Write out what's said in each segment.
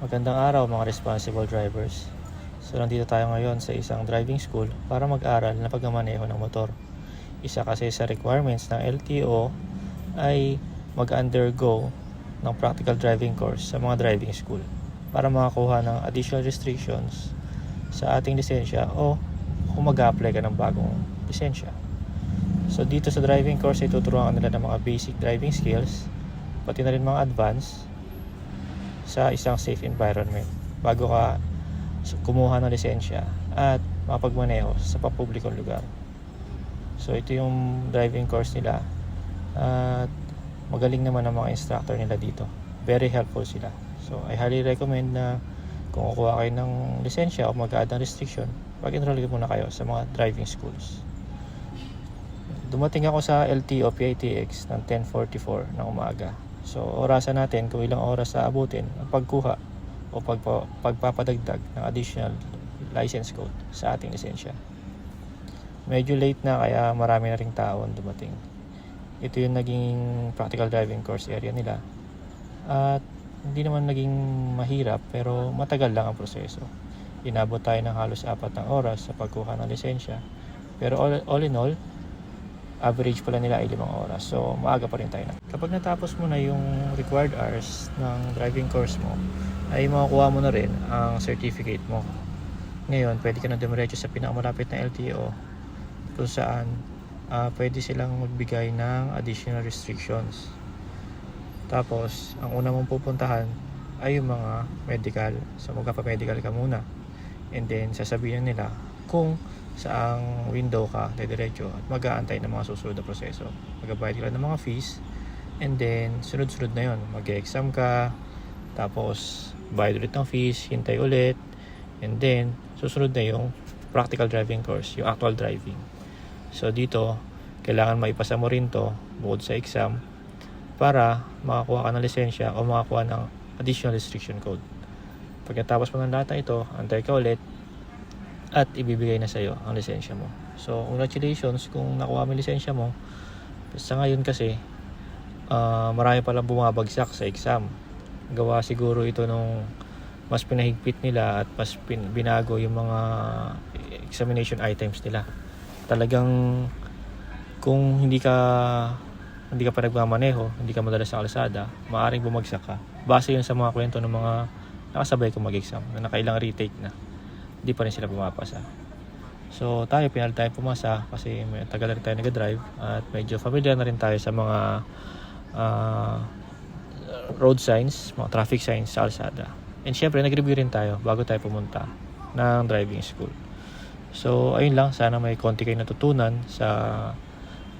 Magandang araw mga responsible drivers. So nandito tayo ngayon sa isang driving school para mag-aral na pagmamaneho ng motor. Isa kasi sa requirements ng LTO ay mag-undergo ng practical driving course sa mga driving school para makakuha ng additional restrictions sa ating lisensya o kung mag-apply ka ng bagong lisensya. So dito sa driving course ay tuturuan nila ng mga basic driving skills pati na rin mga advanced sa isang safe environment bago ka kumuha ng lisensya at makapagmaneho sa papublikong lugar. So ito yung driving course nila at magaling naman ang mga instructor nila dito. Very helpful sila. So I highly recommend na kung kukuha kayo ng lisensya o mag-add ng restriction, mag-enroll muna kayo sa mga driving schools. Dumating ako sa LTO PITX ng 10.44 ng umaga. So, orasan natin kung ilang oras sa abutin ang pagkuha o pagpa, pagpapadagdag ng additional license code sa ating lisensya. Medyo late na kaya marami na ring tao ang dumating. Ito yung naging practical driving course area nila. At hindi naman naging mahirap pero matagal lang ang proseso. Inabot tayo ng halos apat ng oras sa pagkuha ng lisensya. Pero all, all in all, average pala nila ay limang oras. So, maaga pa rin tayo na. Kapag natapos mo na yung required hours ng driving course mo, ay makukuha mo na rin ang certificate mo. Ngayon, pwede ka na dumiretso sa pinakamalapit na LTO kung saan ah, pwede silang magbigay ng additional restrictions. Tapos, ang una mong pupuntahan ay yung mga medical. So, magpapa-medical ka muna. And then, sasabihin nila kung saang window ka, diretso at mag-aantay ng mga susunod na proseso. Magbabayad ka ng mga fees and then sunod-sunod na yon mag-exam ka tapos bayad ulit ng fees, hintay ulit and then susunod na yung practical driving course, yung actual driving. So dito, kailangan maipasa mo rin to bukod sa exam para makakuha ka ng lisensya o makakuha ng additional restriction code. Pagkatapos mo ng lahat ito, antay ka ulit at ibibigay na sa'yo ang lisensya mo. So, congratulations kung nakuha mo yung lisensya mo. Sa ngayon kasi, ah, marami palang bumabagsak sa exam. Gawa siguro ito nung mas pinahigpit nila at mas pin- binago yung mga examination items nila. Talagang kung hindi ka hindi ka pa nagmamaneho, hindi ka madalas sa kalsada, maaaring bumagsak ka. Base yun sa mga kwento ng mga nakasabay kong mag-exam na nakailang retake na hindi pa rin sila pumapasa. So tayo, pinal tayo pumasa kasi may tagal rin tayo nag-drive at medyo familiar na rin tayo sa mga ah, road signs, mga traffic signs sa kalsada. And syempre, nag-review rin tayo bago tayo pumunta ng driving school. So, ayun lang. Sana may konti kayo natutunan sa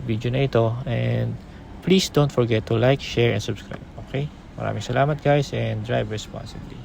video na ito. And please don't forget to like, share, and subscribe. Okay? Maraming salamat guys and drive responsibly.